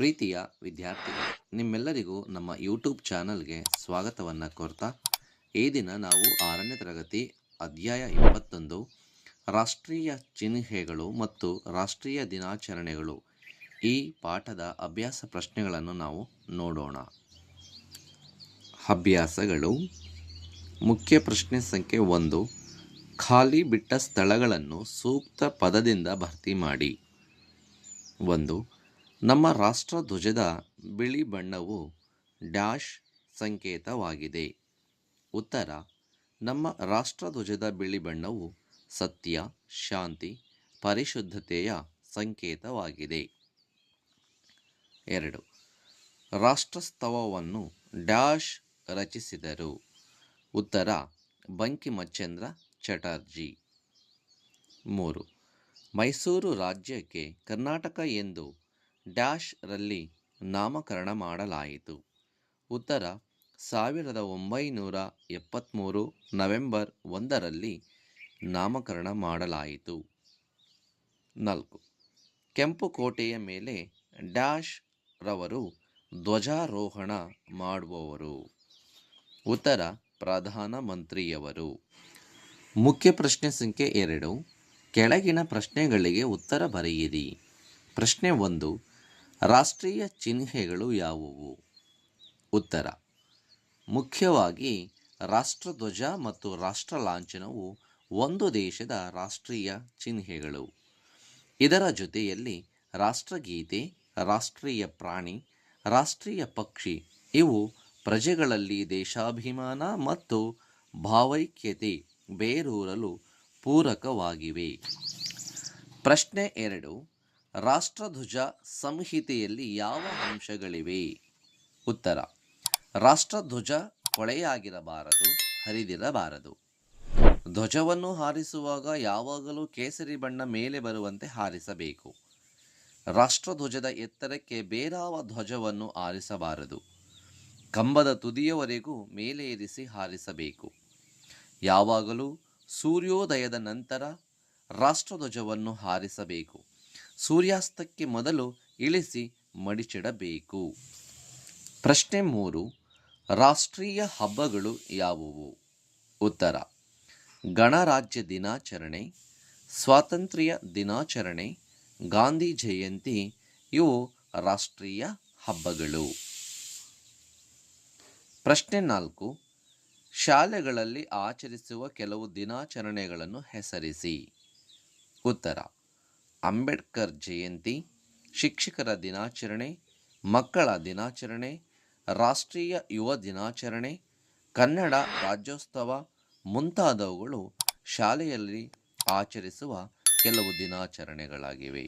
ಪ್ರೀತಿಯ ವಿದ್ಯಾರ್ಥಿಗಳು, ನಿಮ್ಮೆಲ್ಲರಿಗೂ ನಮ್ಮ ಯೂಟ್ಯೂಬ್ ಚಾನಲ್ಗೆ ಸ್ವಾಗತವನ್ನು ಕೋರ್ತಾ, ಈ ದಿನ ನಾವು ಆರನೇ ತರಗತಿ, ಅಧ್ಯಾಯ ಇಪ್ಪತ್ತೊಂದು, ರಾಷ್ಟ್ರೀಯ ಚಿಹ್ನೆಗಳು ಮತ್ತು ರಾಷ್ಟ್ರೀಯ ದಿನಾಚರಣೆಗಳು. ಈ ಪಾಠದ ಅಭ್ಯಾಸ ಪ್ರಶ್ನೆಗಳನ್ನು ನಾವು ನೋಡೋಣ. ಅಭ್ಯಾಸಗಳು. ಮುಖ್ಯ ಪ್ರಶ್ನೆ ಸಂಖ್ಯೆ ಒಂದು, ಖಾಲಿ ಬಿಟ್ಟ ಸ್ಥಳಗಳನ್ನು ಸೂಕ್ತ ಪದದಿಂದ ಭರ್ತಿ ಮಾಡಿ. ಒಂದು ನಮ್ಮ ರಾಷ್ಟ್ರಧ್ವಜದ ಬಿಳಿ ಬಣ್ಣವು ಡ್ಯಾಶ್ ಸಂಕೇತವಾಗಿದೆ. ಉತ್ತರ, ನಮ್ಮ ರಾಷ್ಟ್ರಧ್ವಜದ ಬಿಳಿ ಬಣ್ಣವು ಸತ್ಯ, ಶಾಂತಿ, ಪರಿಶುದ್ಧತೆಯ ಸಂಕೇತವಾಗಿದೆ. ಎರಡು, ರಾಷ್ಟ್ರಸ್ತವವನ್ನು ಡ್ಯಾಶ್ ರಚಿಸಿದರು. ಉತ್ತರ, ಬಂಕಿಮಚ್ಚಂದ್ರ ಚಟರ್ಜಿ. ಮೂರು, ಮೈಸೂರು ರಾಜ್ಯಕ್ಕೆ ಕರ್ನಾಟಕ ಎಂದು ಡ್ಯಾಶ್ ರಲ್ಲಿ ನಾಮಕರಣ ಮಾಡಲಾಯಿತು. ಉತ್ತರ, ಸಾವಿರದ ಒಂಬೈನೂರ ಎಪ್ಪತ್ತ್ಮೂರು ನವೆಂಬರ್ ಒಂದರಲ್ಲಿ ನಾಮಕರಣ ಮಾಡಲಾಯಿತು. ನಾಲ್ಕು, ಕೆಂಪು ಕೋಟೆಯ ಮೇಲೆ ಡ್ಯಾಶ್ ರವರು ಧ್ವಜಾರೋಹಣ ಮಾಡುವವರು. ಉತ್ತರ ಪ್ರಧಾನಮಂತ್ರಿಯವರು ಮುಖ್ಯ ಪ್ರಶ್ನೆ ಸಂಖ್ಯೆ ಎರಡು, ಕೆಳಗಿನ ಪ್ರಶ್ನೆಗಳಿಗೆ ಉತ್ತರ ಬರೆಯಿರಿ. ಪ್ರಶ್ನೆ ಒಂದು ರಾಷ್ಟ್ರೀಯ ಚಿಹ್ನೆಗಳು ಯಾವುವು? ಉತ್ತರ. ಮುಖ್ಯವಾಗಿ ರಾಷ್ಟ್ರಧ್ವಜ ಮತ್ತು ರಾಷ್ಟ್ರ ಲಾಂಛನವು ಒಂದು ದೇಶದ ರಾಷ್ಟ್ರೀಯ ಚಿಹ್ನೆಗಳು. ಇದರ ಜೊತೆಯಲ್ಲಿ ರಾಷ್ಟ್ರಗೀತೆ, ರಾಷ್ಟ್ರೀಯ ಪ್ರಾಣಿ, ರಾಷ್ಟ್ರೀಯ ಪಕ್ಷಿ ಇವು ಪ್ರಜೆಗಳಲ್ಲಿ ದೇಶಾಭಿಮಾನ ಮತ್ತು ಭಾವೈಕ್ಯತೆ ಬೇರೂರಲು ಪೂರಕವಾಗಿವೆ. ಪ್ರಶ್ನೆ ಎರಡು. ರಾಷ್ಟ್ರಧ್ವಜ ಸಂಹಿತೆಯಲ್ಲಿ ಯಾವ ಅಂಶಗಳಿವೆ? ಉತ್ತರ, ರಾಷ್ಟ್ರಧ್ವಜ ಕೊಳೆಯಾಗಿರಬಾರದು ಹರಿದಿರಬಾರದು. ಧ್ವಜವನ್ನು ಹಾರಿಸುವಾಗ ಯಾವಾಗಲೂ ಕೇಸರಿ ಬಣ್ಣ ಮೇಲೆ ಬರುವಂತೆ ಹಾರಿಸಬೇಕು. ರಾಷ್ಟ್ರಧ್ವಜದ ಎತ್ತರಕ್ಕೆ ಬೇರಾವ ಧ್ವಜವನ್ನು ಹಾರಿಸಬಾರದು. ಕಂಬದ ತುದಿಯವರೆಗೂ ಮೇಲೆ ಇರಿಸಿ ಹಾರಿಸಬೇಕು. ಯಾವಾಗಲೂ ಸೂರ್ಯೋದಯದ ನಂತರ ರಾಷ್ಟ್ರಧ್ವಜವನ್ನು ಹಾರಿಸಬೇಕು. ಸೂರ್ಯಾಸ್ತಕ್ಕೆ ಮೊದಲು ಇಳಿಸಿ ಮಡಿಚಿಡಬೇಕು. ಪ್ರಶ್ನೆ ಮೂರು, ರಾಷ್ಟ್ರೀಯ ಹಬ್ಬಗಳು ಯಾವುವು? ಉತ್ತರ, ಗಣರಾಜ್ಯ ದಿನಾಚರಣೆ, ಸ್ವಾತಂತ್ರ್ಯ ದಿನಾಚರಣೆ, ಗಾಂಧಿ ಜಯಂತಿ, ಇವು ರಾಷ್ಟ್ರೀಯ ಹಬ್ಬಗಳು. ಪ್ರಶ್ನೆ ನಾಲ್ಕು, ಶಾಲೆಗಳಲ್ಲಿ ಆಚರಿಸುವ ಕೆಲವು ದಿನಾಚರಣೆಗಳನ್ನು ಹೆಸರಿಸಿ. ಉತ್ತರ ಅಂಬೇಡ್ಕರ್ ಜಯಂತಿ, ಶಿಕ್ಷಕರ ದಿನಾಚರಣೆ, ಮಕ್ಕಳ ದಿನಾಚರಣೆ, ರಾಷ್ಟ್ರೀಯ ಯುವ ದಿನಾಚರಣೆ, ಕನ್ನಡ ರಾಜ್ಯೋತ್ಸವ ಮುಂತಾದವುಗಳು ಶಾಲೆಯಲ್ಲಿ ಆಚರಿಸುವ ಕೆಲವು ದಿನಾಚರಣೆಗಳಾಗಿವೆ.